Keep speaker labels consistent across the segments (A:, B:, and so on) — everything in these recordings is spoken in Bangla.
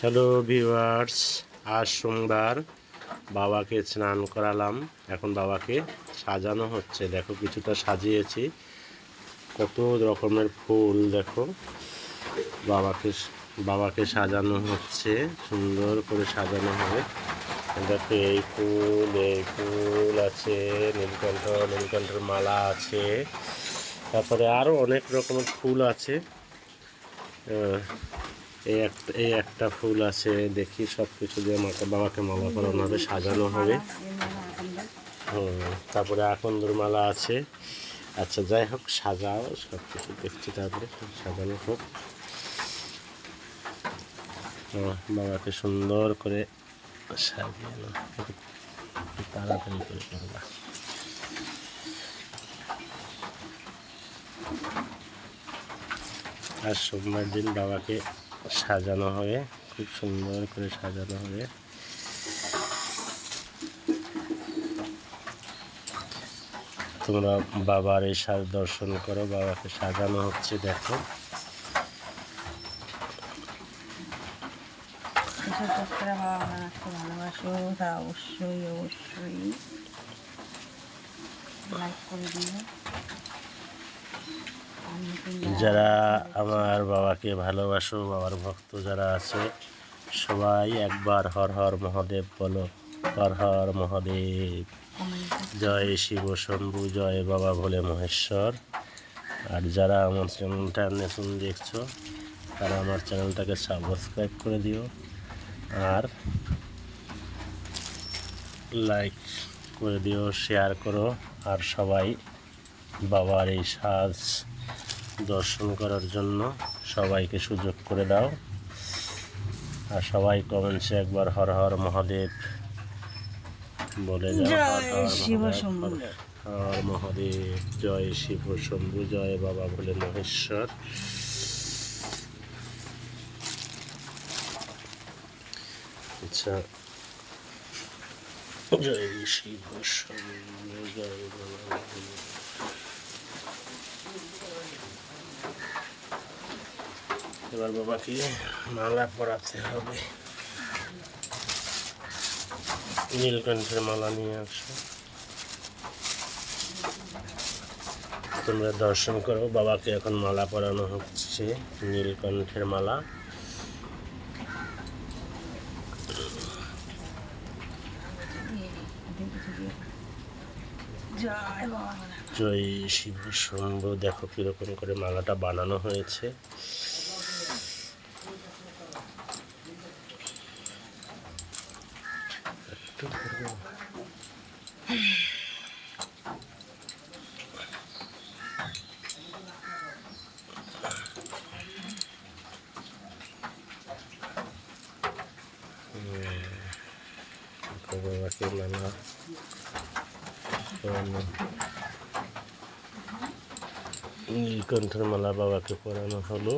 A: হ্যালো ভিউয়ার্স আজ সোমবার বাবাকে স্নান করালাম। এখন বাবাকে সাজানো হচ্ছে। দেখো, কিছুটা সাজিয়েছি। কত রকমের ফুল, দেখো। বাবাকে বাবাকে সাজানো হচ্ছে। সুন্দর করে সাজানো হবে। দেখো, এই ফুল এই ফুল আছে। নীলকণ্ঠ, নীলকণ্ঠের মালা আছে। তারপরে আরও অনেক রকমের ফুল আছে। এই একটা এই একটা ফুল আছে, দেখি সব কিছু দিয়ে মাকে, বাবাকে মালা পরানো হবে সাজানো হবে। তারপরে আকন্দর মালা আছে। আচ্ছা যাই হোক, সাজাও সব কিছু দেখছি তারপরে, সাজানো হোক। বাবাকে সুন্দর করে সাজিয়ে। তাড়াতাড়ি করে করবা আর সোমবার দিন বাবাকে সাজানো হবে, খুব সুন্দর করে সাজানো হবে। তোমরা বাবার এই সাজ দর্শন করো, বাবাকে সাজানো হচ্ছে, দেখো।
B: ভালোবাসো অবশ্যই অবশ্যই। লাইক করে দিও। যারা
A: আমার বাবাকে ভালোবাসো বাবার ভক্ত যারা আছে, সবাই একবার হর হর মহাদেব বলো। হর হর মহাদেব। জয় শিব শম্ভু, জয় বাবা ভোলে মহেশ্বর। আর যারা আমার চ্যানেলটা নতুন দেখছ, তারা আমার চ্যানেলটাকে সাবস্ক্রাইব করে দিও। আর লাইক করে দিও শেয়ার করো। আর সবাই বাবার এই সাজ দর্শন করার জন্য সবাইকে সুযোগ করে দাও। আর সবাই কমেন্টসে একবার হর হর মহাদেব বলে যাও। হর মহাদেব, মহাদেব জয় শিব শম্ভু জয় বাবা ভোলে মহেশ্বর আচ্ছা। জয় শিব শম্ভু জয় বাবা ভোলে এবার বাবাকে মালা পরাতে হবে। নীলকণ্ঠের মালা নিয়ে আসো। তোমরা দর্শন করো, বাবাকে এখন মালা পরানো হচ্ছে, নীলকণ্ঠের মালা।
B: জয়
A: শিব শম্ভু, দেখো কীরকম করে মালাটা বানানো হয়েছে। ধরো। হুম। বাবাকে মালা পরানো নীলকণ্ঠের মালা বাবাকে পরানো হলো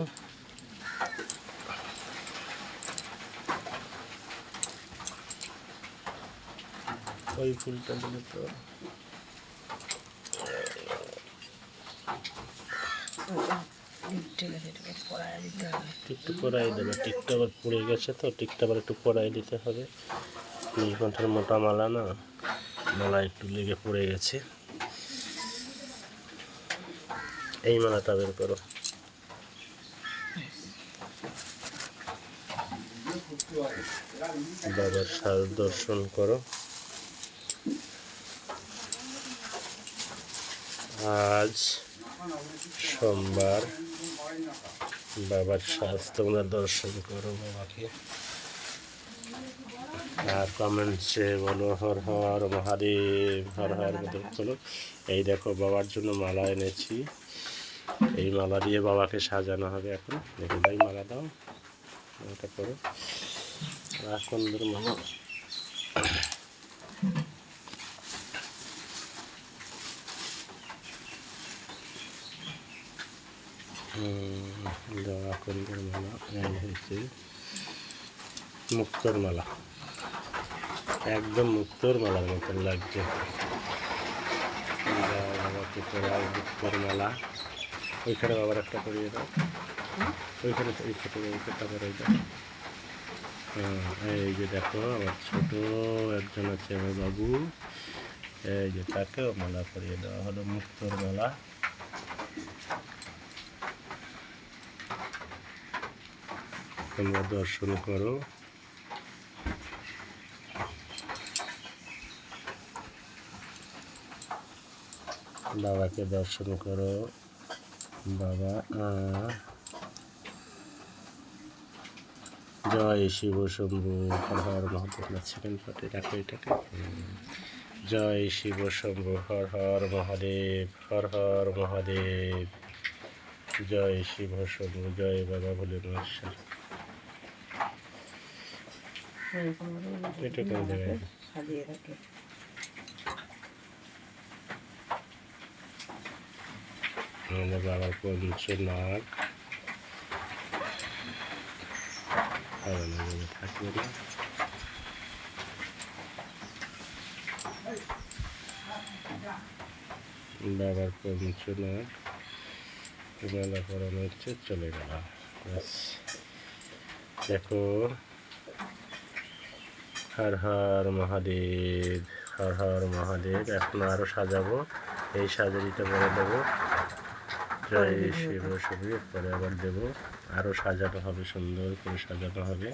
A: ওই ফুলটা দিলে তো একটু দেবে। টিকটা আবার পুড়ে গেছে তো টিকটা আবার একটু দিতে হবে। নীলকণ্ঠের মোটা মালা না মালা একটু লেগে পড়ে গেছে। এই মালাটা বের করো। বাবার সাজ দর্শন করো। আজ সোমবার। বাবার সাজ তোমরা দর্শন করো বাবাকে। আর কমেন্টসে বলো, হর হর মহাদেব, হর হর মহাদেব। বলো এই দেখো, বাবার জন্য মালা এনেছি। এই মালা দিয়ে বাবাকে সাজানো হবে এখন। দেখে, ভাই, মালা দাও। এটা করো। এখন মালা। দেওয়া কন্দের মালা এই হয়েছে। মুক্তর মালা। একদম মুক্তর মালার মতন লাগছে। মুক্তর মালা। ওইখানে বাবার একটা করিয়ে দাও। ওইখানে এই ছোটো ওইখানটা করিয়ে দাও। এই যে দেখো, আমার ছোট একজন আছে আমার বাবু। এই যে তাকেও মালা করিয়ে দেওয়া হলো, মুক্তোর মালা। তোমরা দর্শন করো। বাবাকে দর্শন করো। বাবা জয় শিব শম্ভু, হর মহাদেব সেকেন্ড পার্টি রাখো এটাকে জয় শিব শম্ভু, হর হর মহাদেব, হর হর মহাদেব। জয় শিব শম্ভু, জয় বাবা বলে নমস্কার
B: সাজিয়ে
A: বাবার আমাদের থাকবে না। বাবার মেলা করানো হচ্ছে চলে গেল। দেখো হর হর মহাদেব হর হর মহাদেব এখন আরও সাজাবো। এই সাজারিটা পরে দেবো। জয় শিব শিব পরে আবার দেবো। আরও সাজানো হবে সুন্দর করে সাজানো হবে।